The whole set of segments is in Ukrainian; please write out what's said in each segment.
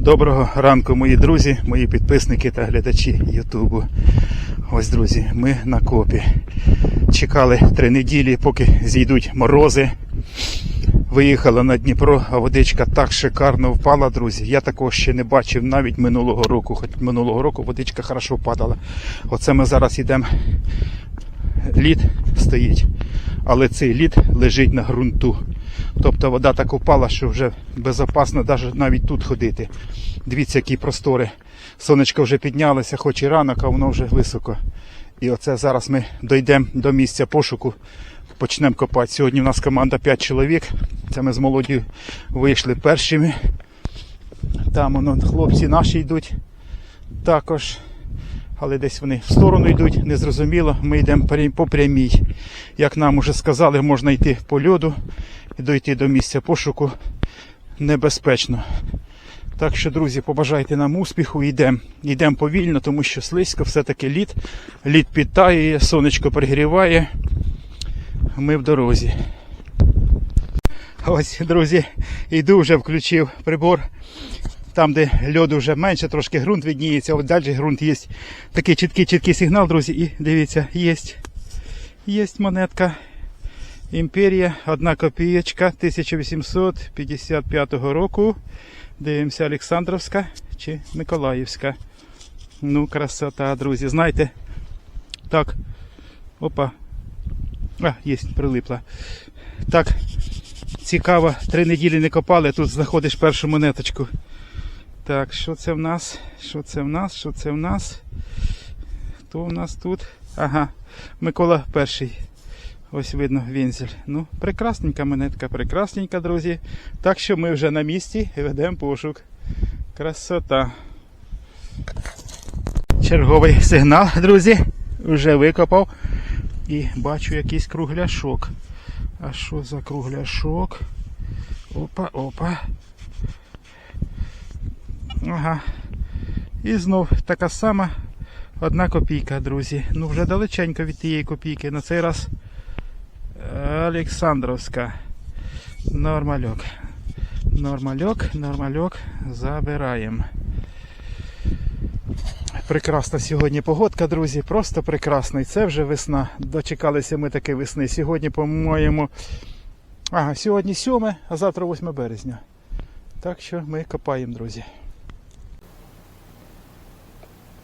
Доброго ранку, мої друзі, мої підписники та глядачі Ютубу. Ось, друзі, ми на копі. Чекали три неділі, поки зійдуть морози. Виїхали на Дніпро, а водичка так шикарно впала, друзі. Я такого ще не бачив навіть минулого року. Хоч минулого року водичка хорошо впадала. Оце ми зараз йдемо. Лід стоїть, але цей лід лежить на ґрунту. Тобто вода так упала, що вже безпечно навіть тут ходити. Дивіться, які простори. Сонечко вже піднялося, хоч і ранок, а воно вже високо. І оце зараз ми дійдемо до місця пошуку, почнемо копати. Сьогодні у нас команда 5 чоловік. Це ми з молоді вийшли першими. Там воно, хлопці наші йдуть також. Але десь вони в сторону йдуть, незрозуміло. Ми йдемо по прямій. Як нам уже сказали, можна йти по льоду і дойти до місця пошуку небезпечно. Так що, друзі, побажайте нам успіху, йдемо. Йдемо повільно, тому що слизько, все-таки лід. Лід підтаює, сонечко пригріває. Ми в дорозі. Ось, друзі, йду вже включив прибор. Там, де льоду вже менше, трошки ґрунт відніється, от далі ґрунт є. Такий чіткий чіткий сигнал, друзі, і дивіться, є. Є монетка. Імперія, одна копієчка 1855 року. Дивимося, Олександровська чи Миколаївська. Ну, красота, друзі. Знаєте, так. Опа. А, є, прилипла. Так, цікаво, три неділі не копали, тут знаходиш першу монеточку. Так, що це в нас? Що це в нас? Що це в нас? Хто в нас тут? Ага, Микола перший. Ось видно вензель. Ну, прекрасненька монетка, прекрасненька, друзі. Так що ми вже на місці і ведемо пошук. Красота. Черговий сигнал, друзі. Вже викопав. І бачу якийсь кругляшок. А що за кругляшок? Опа, опа. Ага. І знов така сама одна копійка, друзі. Ну вже далеченько від тієї копійки. На цей раз Олександровська. Нормальок. Нормальок, нормальок. Забираємо. Прекрасна сьогодні погодка, друзі. Просто прекрасна. І це вже весна. Дочекалися ми таки весни. Сьогодні, по-моєму. Ага, сьогодні 7, а завтра 8 березня. Так що ми копаємо, друзі.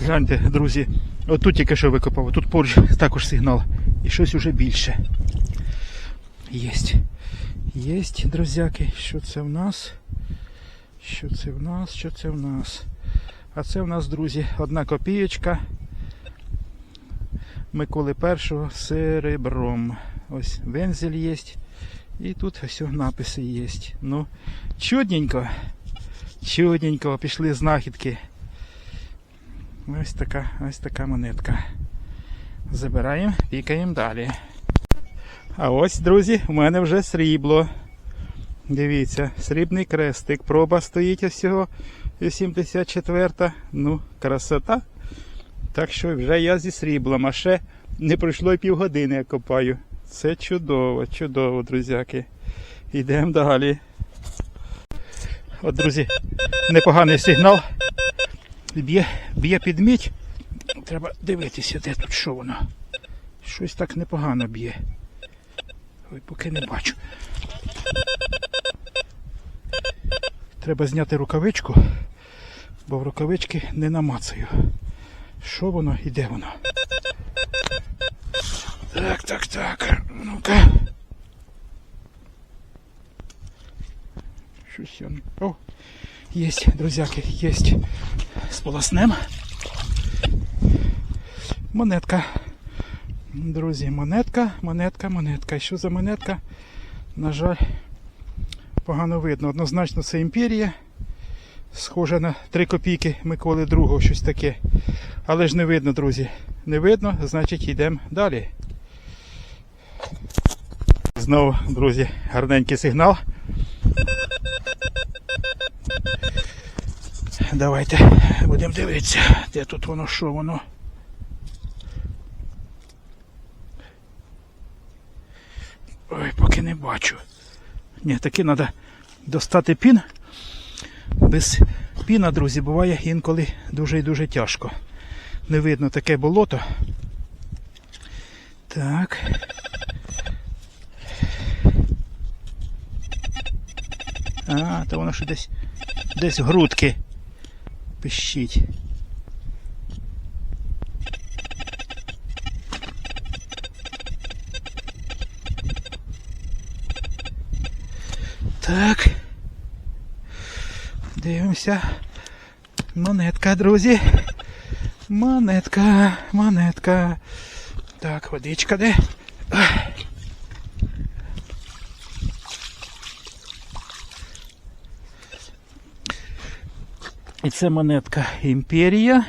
Гляньте, друзі, отут тільки що викопав, тут поруч також сигнал. І щось уже більше. Єсть. Єсть, друзяки. Що це в нас? Що це в нас? Що це в нас? А це в нас, друзі, одна копієчка. Миколи першого серебром. Ось вензель є. І тут ось написи є. Ну, чудненько. Чудненько, пішли знахідки. Ось така, ось така монетка. Забираємо, пікаємо далі. А ось, друзі, у мене вже срібло. Дивіться, срібний крестик. Проба стоїть ось цього 74. Ну, красота. Так що вже я зі сріблом, а ще не пройшло й півгодини, я копаю. Це чудово, чудово, друзяки. Йдемо далі. От, друзі, непоганий сигнал б'є, б'є під мідь. Треба дивитися, де тут що воно. Щось так непогано б'є. Ой, поки не бачу. Треба зняти рукавичку, бо в рукавички не намацаю. Що воно і де воно? Так, так, так. Ну-ка. Щось я... О, Есть, друзяки, есть. Сполоснем. Монетка. Друзі, монетка, монетка, монетка. Що за монетка? На жаль, погано видно. Однозначно це імперія. Схоже на 3 копійки Миколи другого, щось таке. Але ж не видно, друзі. Не видно, значить йдемо далі. Знову, друзі, гарненький сигнал. Давайте будемо дивитися, де тут воно, що воно. Ой, поки не бачу. Ні, таки треба достати пін. Без піна, друзі, буває інколи дуже і дуже тяжко. Не видно таке болото. Так. А, то воно що десь десь грудки пищить. Так. Дивимося. Монетка, друзі. Монетка, монетка. Так, водичка де? Це монетка Імперія.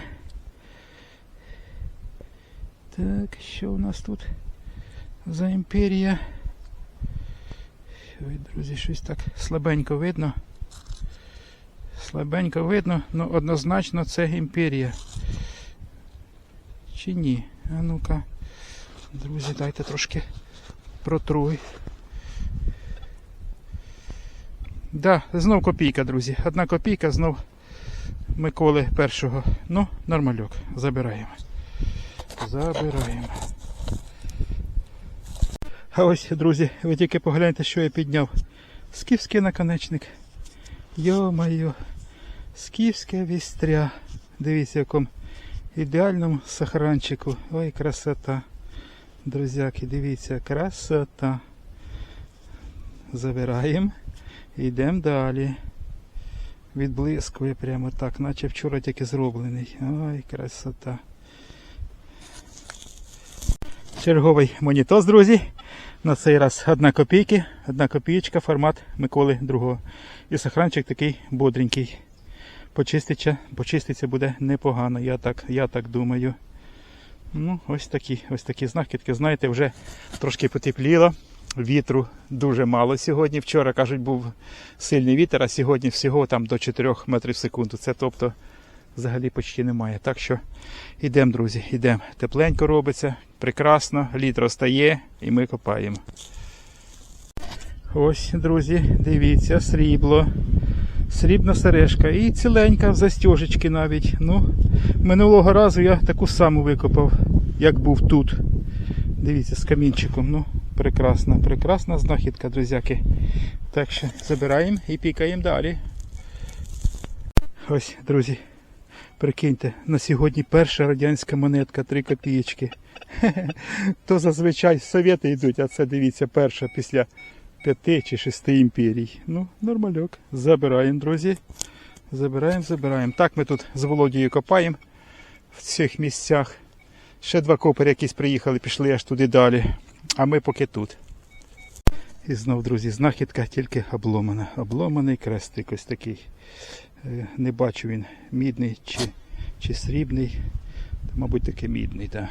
Так, що у нас тут за імперія? Ой, друзі, щось так слабенько видно. Слабенько видно, але однозначно це імперія. Чи ні? А ну-ка, друзі, дайте трошки протруй. Да, знов копійка, друзі. Одна копійка знов Миколи першого. Ну, нормальок. Забираємо. Забираємо. А ось, друзі, ви тільки погляньте, що я підняв. Скіфський наконечник. Йо-майо. Скіфське вістря. Дивіться, в якому ідеальному сохранчику. Ой, красота. Друзяки, дивіться, красота. Забираємо. Йдемо далі. Відблискує прямо так, наче вчора тільки зроблений. Ой, красота. Черговий монітос, друзі. На цей раз одна копійки, одна копієчка, формат Миколи II. І сохранчик такий бодренький. Почиститься, почиститься буде непогано, я так, я так думаю. Ну, ось такі, ось такі знахідки. Знаєте, вже трошки потепліло. Вітру дуже мало сьогодні. Вчора, кажуть, був сильний вітер, а сьогодні всього там до 4 метрів в секунду. Це тобто взагалі почти немає. Так що йдемо, друзі, йдемо. Тепленько робиться, прекрасно, лід розтає і ми копаємо. Ось, друзі, дивіться, срібло. Срібна сережка і ціленька в застіжечки навіть. Ну, минулого разу я таку саму викопав, як був тут. Дивіться, з камінчиком. Ну, прекрасна, прекрасна знахідка, друзяки. Так що забираємо і пікаємо далі. Ось, друзі, прикиньте, на сьогодні перша радянська монетка 3 копієчки. То зазвичай совєти йдуть, а це дивіться, перша після п'яти чи шести імперій. Ну, нормальок. Забираємо, друзі. Забираємо, забираємо. Так ми тут з Володією копаємо в цих місцях. Ще два копери якісь приїхали, пішли аж туди далі. А ми поки тут. І знов, друзі, знахідка тільки обломана. Обломаний крестик ось такий. Е, Не бачу він мідний чи, чи срібний. Мабуть, таки мідний, так.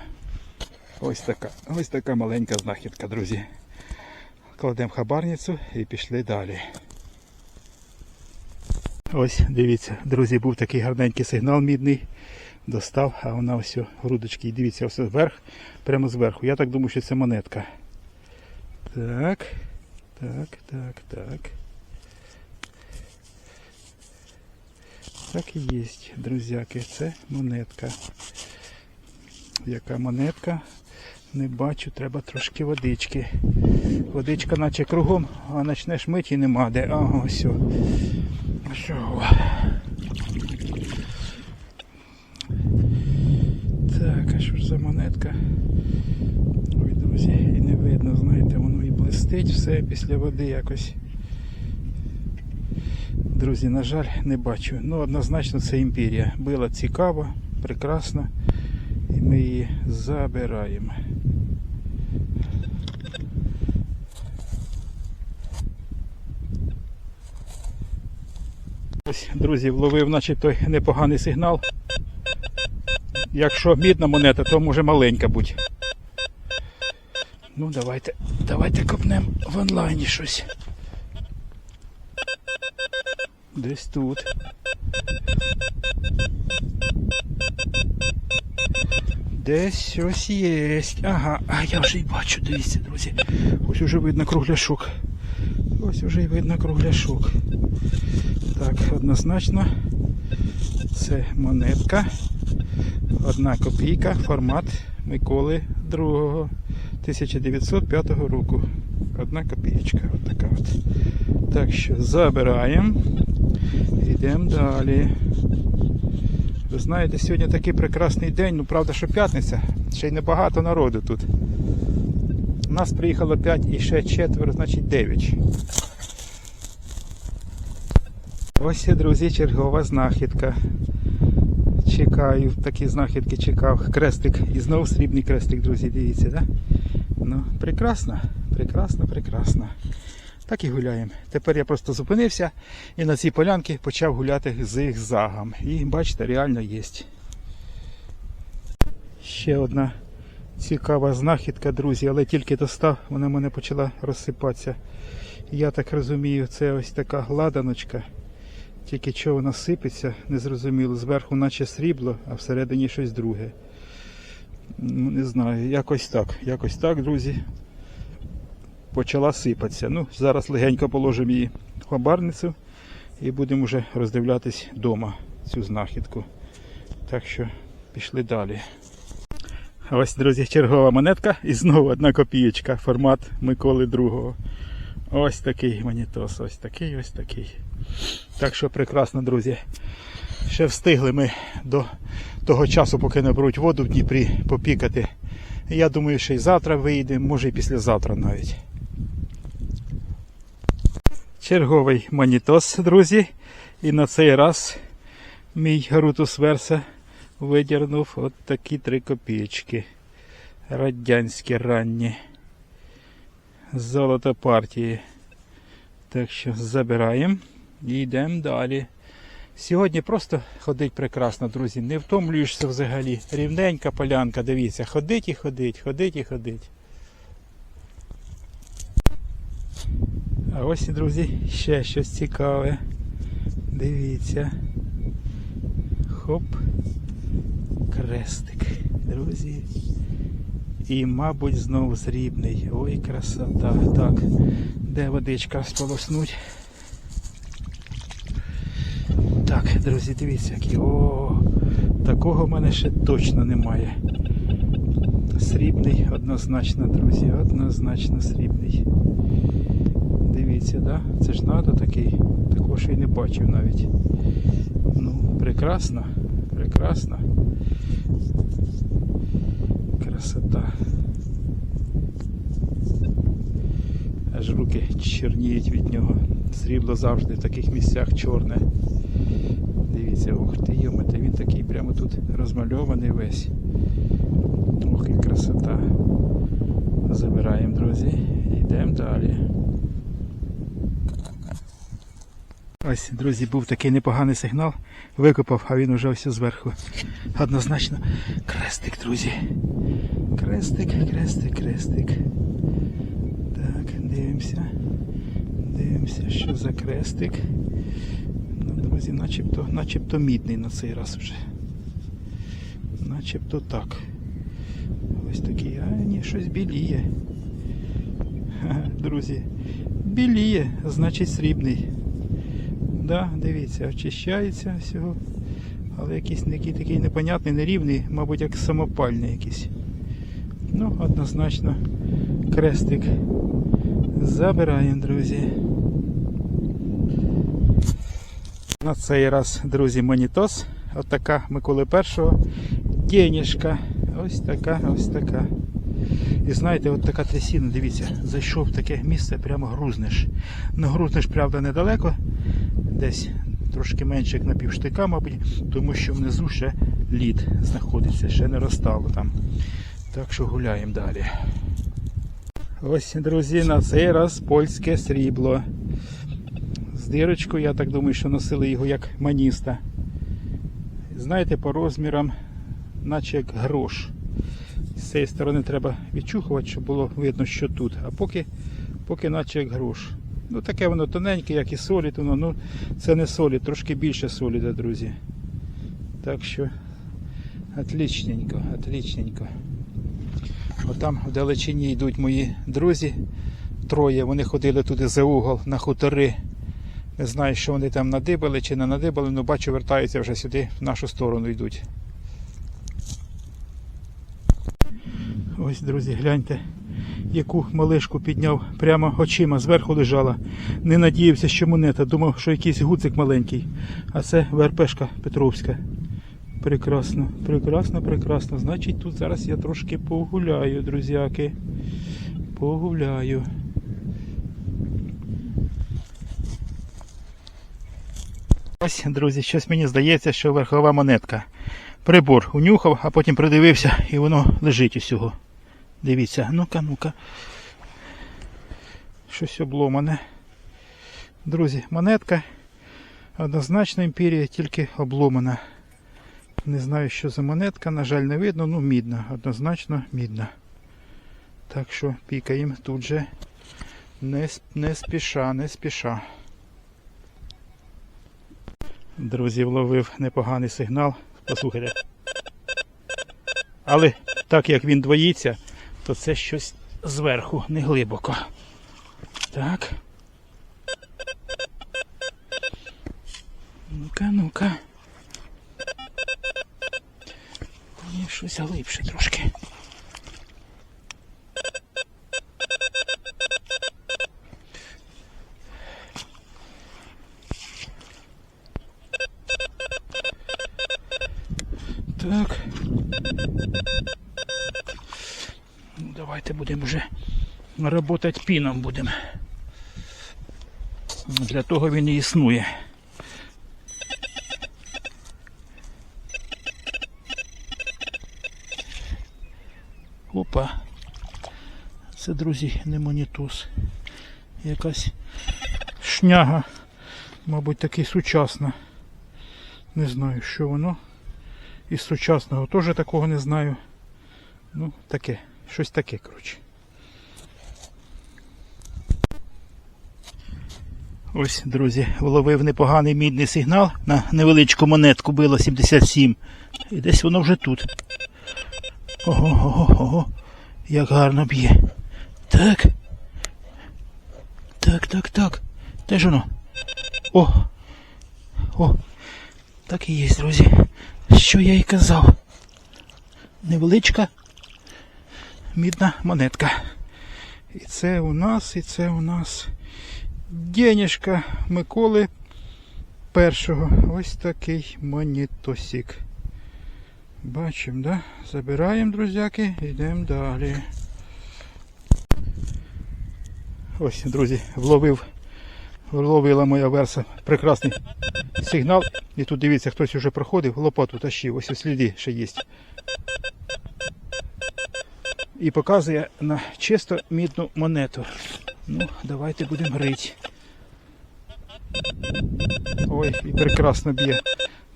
Ось така, ось така маленька знахідка, друзі. Кладемо хабарницю і пішли далі. Ось, дивіться, друзі, був такий гарненький сигнал мідний. Достав, а вона ось грудочки. І дивіться, ось вверх, прямо зверху. Я так думаю, що це монетка. Так, так, так, так. Так і є, друзяки, це монетка. Яка монетка? Не бачу, треба трошки водички. Водичка наче кругом, а почнеш мити і нема де. Ага, ось. Що? Так, а що ж за монетка? Ой, друзі, і не видно, знаєте, воно і блистить все після води якось. Друзі, на жаль, не бачу. Ну, однозначно це імперія. Було цікаво, прекрасно. І ми її забираємо. Ось, друзі, вловив, наче той непоганий сигнал. Якщо мідна монета, то може маленька бути. Ну, давайте, давайте копнемо в онлайні щось. Десь тут. Десь щось є. Ага, а я вже й бачу, дивіться, друзі. Ось уже видно кругляшок. Ось уже й видно кругляшок. Так, однозначно. Це монетка. Одна копійка, формат Миколи II 1905 року. Одна копієчка. От така от. Так що забираємо. Йдемо далі. Ви знаєте, сьогодні такий прекрасний день, ну правда, що п'ятниця, ще й небагато народу тут. У нас приїхало 5 і ще четверо, значить 9. Ось, друзі, чергова знахідка. Чекаю, такі знахідки чекав. Крестик. І знову срібний крестик, друзі, дивіться, да? Ну, прекрасно, прекрасно, прекрасно. Так і гуляємо. Тепер я просто зупинився і на цій полянці почав гуляти зигзагом. І бачите, реально є. Ще одна цікава знахідка, друзі, але тільки достав, вона в мене почала розсипатися. Я так розумію, це ось така ладаночка. Тільки що вона сипеться, незрозуміло. Зверху наче срібло, а всередині щось друге. Ну, не знаю, якось так. Якось так, друзі. Почала сипатися. Ну, зараз легенько положимо її в хабарницю і будемо вже роздивлятись вдома цю знахідку. Так що пішли далі. Ось, друзі, чергова монетка і знову одна копієчка, формат Миколи II. Ось такий монітос, ось такий, ось такий. Так що прекрасно, друзі. Ще встигли ми до того часу, поки наберуть воду в Дніпрі, попікати. Я думаю, що і завтра вийдемо, може і післязавтра навіть. Черговий монітос, друзі. І на цей раз мій Рутус Верса видірнув от такі три копійки. Радянські ранні. Золото партії. Так що забираємо і йдемо далі. Сьогодні просто ходить прекрасно, друзі. Не втомлюєшся взагалі. Рівненька полянка, дивіться, ходить і ходить, ходить і ходить. А ось, друзі, ще щось цікаве. Дивіться. Хоп. Крестик, друзі. І, мабуть, знову срібний. Ой, красота. Так, де водичка сполоснуть? Так, друзі, дивіться, які. О, такого в мене ще точно немає. Срібний, однозначно, друзі, однозначно срібний. Дивіться, да? Це ж надо такий. Такого ще й не бачив навіть. Ну, прекрасно, прекрасно. Красота. Аж руки чорніють від нього. Срібло завжди в таких місцях чорне. Дивіться, ух ти, йомите, він такий прямо тут розмальований весь. Ох, і красота. Забираємо, друзі, йдемо далі. Ось, друзі, був такий непоганий сигнал. Викопав, а він уже ось зверху. Однозначно. Крестик, друзі. Крестик, крестик, крестик. Так, дивимося. Дивимося, що за крестик. Друзі, начебто, начебто мідний на цей раз вже. Начебто так. Ось такий, а ні, щось біліє. Друзі, біліє, значить срібний. Да, дивіться, очищається всього. Але якийсь який такий непонятний, нерівний, мабуть, як самопальний якийсь. Ну, однозначно, крестик забираємо, друзі. На цей раз, друзі, монітос. От така Миколи першого. Денежка. Ось така, ось така. І знаєте, от така трясіна, дивіться, зайшов в таке місце, прямо грузнеш. Ну, грузнеш, правда, недалеко, десь трошки менше, як на півштика, мабуть, тому що внизу ще лід знаходиться, ще не розстало там. Так що гуляємо далі. Ось, друзі, на цей раз польське срібло. З дирочкою. Я так думаю, що носили його як маніста. Знаєте, по розмірам, наче як грош. З цієї сторони треба відчухувати, щоб було видно, що тут. А поки, поки наче як грош. Ну таке воно тоненьке, як і солід, воно, ну це не солід, трошки більше соліда, друзі. Так що отличненько, отличненько. Отам в далечині йдуть мої друзі. Троє. Вони ходили туди за угол на хутори. Не знаю, що вони там надибали чи не надибали, але бачу, вертаються вже сюди, в нашу сторону йдуть. Ось, друзі, гляньте, яку малишку підняв прямо очима, зверху лежала. Не надіявся, що монета. Думав, що якийсь гуцик маленький. А це ВРПшка Петровська. Прекрасно, прекрасно, прекрасно. Значить, тут зараз я трошки погуляю, друзяки. Погуляю. Ось, друзі, щось мені здається, що верхова монетка. Прибор унюхав, а потім придивився і воно лежить усього. Дивіться, ну-ка, ну-ка. Щось обломане. Друзі, монетка однозначно імперія, тільки обломана. Не знаю, що за монетка, на жаль, не видно, ну мідна, однозначно мідна. Так що пікаємо тут же не, не спіша, не спіша. Друзі, вловив непоганий сигнал. Послухайте. Але так як він двоїться, то це щось зверху, не глибоко. Так. Ну-ка, ну-ка. Ні, щось глибше трошки. Работати піном будемо. Для того він і існує. Опа. Це, друзі, не монітус. Якась шняга. Мабуть, таки сучасна. Не знаю, що воно. Із сучасного теж такого не знаю. Ну, таке, щось таке, коротше. Ось, друзі, вловив непоганий мідний сигнал на невеличку монетку било 77. І десь воно вже тут. Ого, ого, ого. Як гарно б'є. Так. Так, так, так. Де ж воно? О! О! Так і є, друзі. Що я й казав. Невеличка мідна монетка. І це у нас, і це у нас денежка Миколи першого. Ось такий монітосик. Бачимо, да? Забираємо, друзяки, йдемо далі. Ось, друзі, вловив. Вловила моя верса прекрасний сигнал. І тут дивіться, хтось вже проходив, лопату тащив, ось сліди ще є. І показує на чисто мідну монету. Ну, давайте будемо грити. Ой, і прекрасно б'є.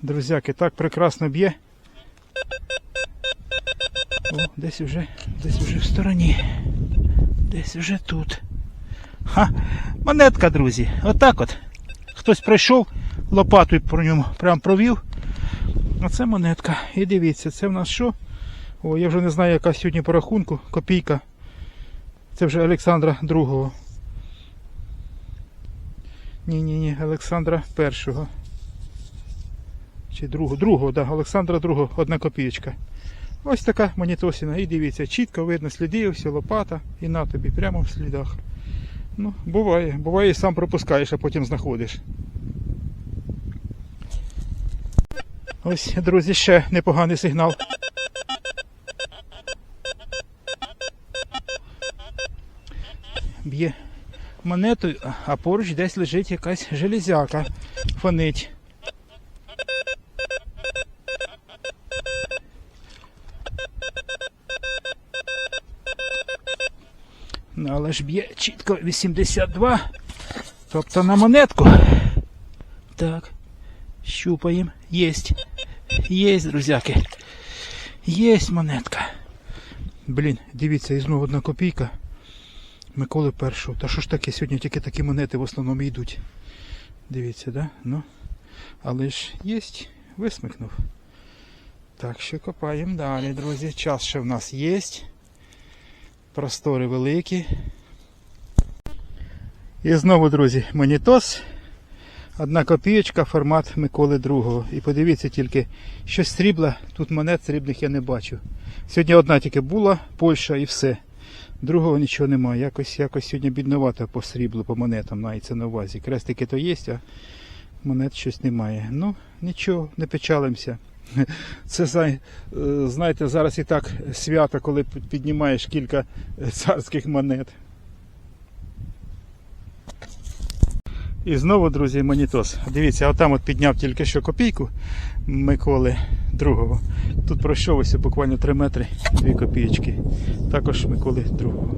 Друзяки, так прекрасно б'є. О, десь вже, десь вже в стороні. Десь вже тут. Ха, монетка, друзі. Отак от. Хтось прийшов, лопатою про ньому прям провів. А це монетка. І дивіться, це в нас що? О, я вже не знаю, яка сьогодні по рахунку. Копійка. Це вже Олександра другого. Ні-ні-ні, Олександра першого. Чи другого? Другого, да, Олександра другого, одна копієчка. Ось така монітосина. І дивіться, чітко видно сліди, все лопата і на тобі, прямо в слідах. Ну, буває. Буває і сам пропускаєш, а потім знаходиш. Ось, друзі, ще непоганий сигнал. Б'є монетою, а поруч десь лежить якась железяка. Фонить. Ну, але ж б'є чітко 82. Тобто на монетку. Так. Щупаємо. Єсть. Єсть, друзяки. Єсть монетка. Блін, дивіться, і знову одна копійка. Миколи першого. Та що ж таке, сьогодні тільки такі монети в основному йдуть. Дивіться, да? Ну. Але ж єсть, висмикнув. Так що копаємо далі, друзі. Час ще в нас є. Простори великі. І знову, друзі, монітос. Одна копієчка, формат Миколи II. І подивіться тільки, що срібла, тут монет срібних я не бачу. Сьогодні одна тільки була, Польща і все. Другого нічого немає. Якось, якось сьогодні бідновато по сріблу, по монетам мається на увазі. Крестики то є, а монет щось немає. Ну, нічого, не печалимося. Це е, знаєте, зараз і так свято, коли піднімаєш кілька царських монет. І знову, друзі, монітос. Дивіться, отам от підняв тільки що копійку Миколи другого. Тут пройшов буквально 3 метри, 2 копійки. Також Миколи другого.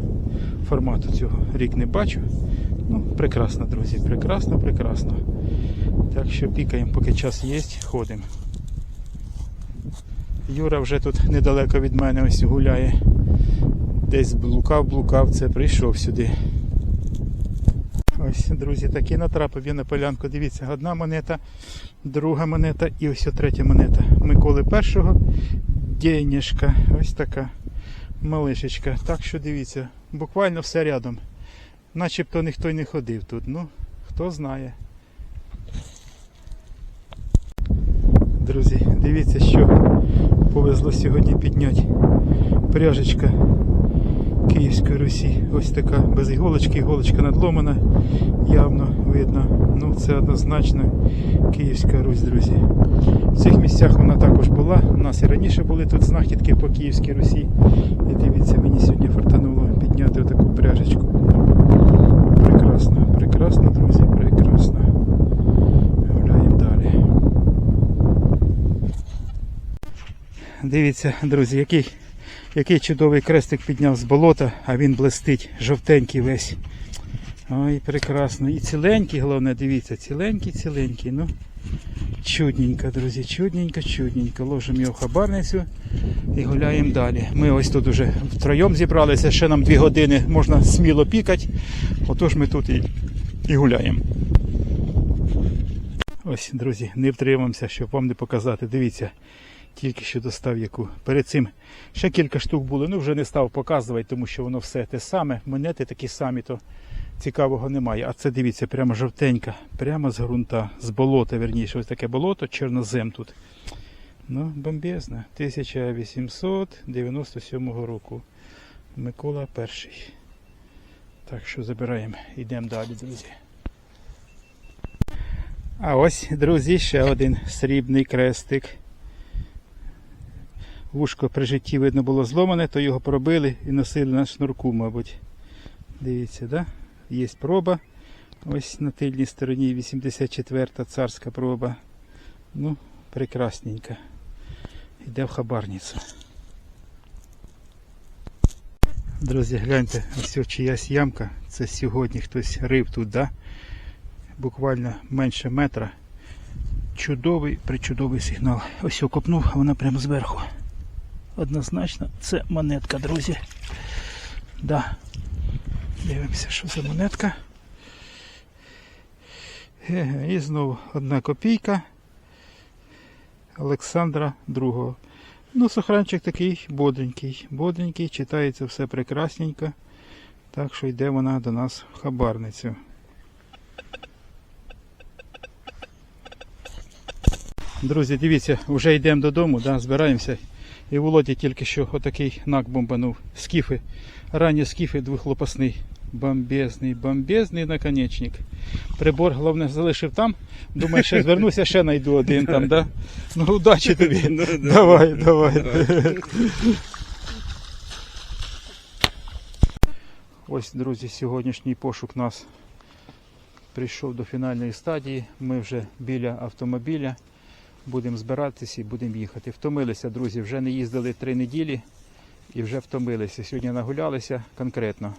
Формату цього рік не бачу. Ну, прекрасно, друзі, прекрасно, прекрасно. Так що пікаємо, поки час є, ходимо. Юра вже тут недалеко від мене ось гуляє. Десь блукав, блукав, це прийшов сюди. Ось, друзі, такі натрапив я на полянку. Дивіться, одна монета, друга монета і ось третя монета. Миколи першого. Денежка. Ось така малишечка. Так що дивіться, буквально все рядом. Начебто ніхто й не ходив тут. Ну, хто знає. Друзі, дивіться, що повезло сьогодні підняти. Пряжечка Київської Русі. Ось така без іголочки, іголочка надломана, явно видно. Ну, це однозначно Київська Русь, друзі. В цих місцях вона також була. У нас і раніше були тут знахідки по Київській Русі. І дивіться, мені сьогодні фартануло підняти отаку пряжечку. Прекрасно, прекрасно, друзі, прекрасно. Гуляємо далі. Дивіться, друзі, який який чудовий крестик підняв з болота, а він блистить, жовтенький весь. Ой, прекрасно. І ціленький, головне, дивіться, ціленький, ціленький. Ну, чудненько, друзі, чудненько, чудненько. Ложимо його в хабарницю і гуляємо далі. Ми ось тут уже втроєм зібралися, ще нам дві години можна сміло пікати. Отож ми тут і, і гуляємо. Ось, друзі, не втримаємося, щоб вам не показати. Дивіться, тільки що достав яку. Перед цим ще кілька штук було, ну вже не став показувати, тому що воно все те саме. Монети такі самі, то цікавого немає. А це дивіться, прямо жовтенька, прямо з ґрунта, з болота, верніше, ось таке болото, чорнозем тут. Ну, бомбезно. 1897 року. Микола перший. Так що забираємо, йдемо далі, друзі. А ось, друзі, ще один срібний крестик. Вушко при житті видно було зломане, то його пробили і носили на шнурку, мабуть. Дивіться, да? Є проба. Ось на тильній стороні 84-та царська проба. Ну, прекрасненька. Йде в хабарницю. Друзі, гляньте, ось чиясь ямка. Це сьогодні хтось рив тут, да? буквально менше метра. Чудовий, причудовий сигнал. Ось окопнув, а вона прямо зверху. Однозначно, це монетка, друзі. Да. Дивимося, що за монетка. І знову одна копійка Олександра II. Ну, сохранчик такий бодренький, бодренький, читається все прекрасненько. Так що йде вона до нас в хабарницю. Друзі, дивіться, вже йдемо додому, да, збираємося. І Володі тільки що отакий нак бомбанув. Скіфи. Ранні скіфи двохлопасний. Бомбезний, бомбезний наконечник. Прибор, головне, залишив там. Думаю, ще звернуся, ще знайду один там, да? Ну, удачі тобі. Ну, да. Давай, давай. Ось, друзі, сьогоднішній пошук нас прийшов до фінальної стадії. Ми вже біля автомобіля. Будемо збиратися і будемо їхати. Втомилися, друзі, вже не їздили три неділі і вже втомилися. Сьогодні нагулялися конкретно.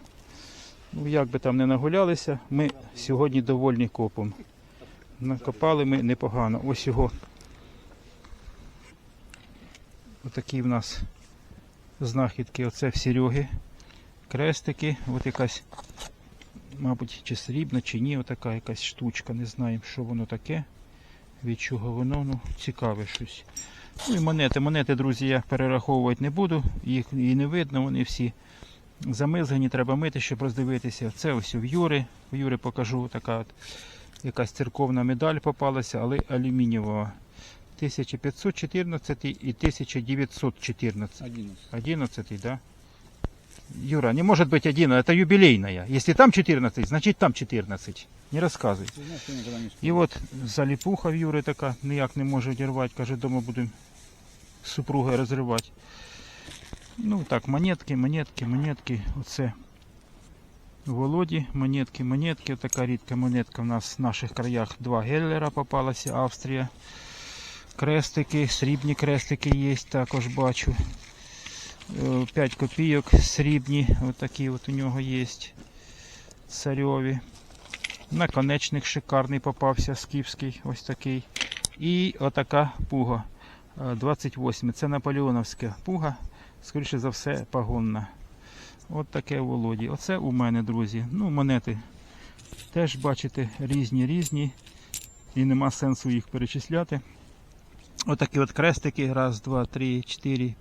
Ну, як би там не нагулялися, ми сьогодні довольні копом. Накопали ми непогано. Ось його. Отакі в нас знахідки. Оце в Сереги. Крестики. От якась, мабуть, чи срібна, чи ні, отака якась штучка. Не знаємо, що воно таке. Від чого воно, ну, цікаве щось. Ну і монети. Монети, друзі, я перераховувати не буду. Їх і не видно, вони всі замизгані, треба мити, щоб роздивитися. Це ось в Юри. В Юри покажу така от якась церковна медаль попалася, але алюмінієва. 1514 і 1914. 11. 11, да? Юра, не может быть 11, это юбилейная. Если там 14, значит там 14. Не не І от заліпуха в Юри така, ніяк не може одірвати, каже, дома будемо з супругою розривати. Ну так, монетки, монетки, монетки. Оце Володі, монетки, монетки. Така рідка монетка в нас в наших краях два Геллера попалася, Австрія. Крестики, срібні крестики є, також бачу. 5 копійок срібні, отакі от у нього є. Царьові. Наконечник шикарний попався, скіфський, ось такий. І отака пуга. е, 28. Це наполеоновська пуга, скоріше за все, пагонна. От таке Володі. Оце у мене, друзі. Ну, монети теж бачите різні різні. І нема сенсу їх перечисляти. Отакі от крестики. Раз, два, три, чотири,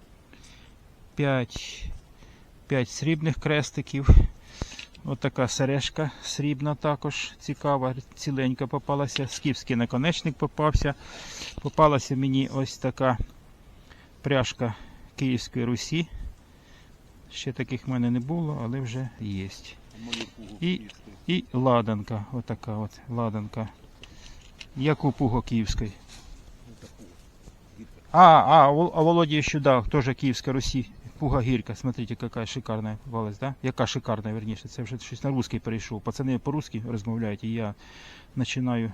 п'ять. П'ять срібних крестиків. Отака сережка срібна також цікава, ціленька попалася. Скіфський наконечник попався. Попалася мені ось така пряжка Київської Русі. Ще таких в мене не було, але вже є. І- І ладанка, отака от ладанка. Яку пугу київської? А, а, а еще, да, тоже Киевская Руси. Пуга гірка, смотрите, какая шикарная попалась, да? Яка шикарна, верніше, це вже щось на русский перейшов. Пацани по-русски розмовляють, і я починаю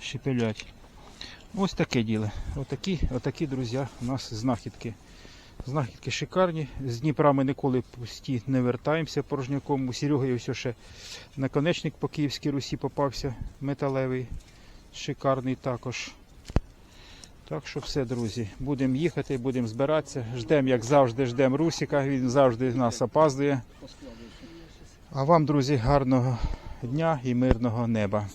щепелять. Ось таке діло. Отакі, отакі, друзі, у нас знахідки. Знахідки шикарні. З Дніпра ми ніколи пусті не вертаємося порожняком. У Сереги ось ще наконечник по Київській Русі попався, металевий, шикарний також. Так що все, друзі, будемо їхати, будемо збиратися. Ждемо, як завжди, ждемо Русіка, він завжди нас опаздує. А вам, друзі, гарного дня і мирного неба.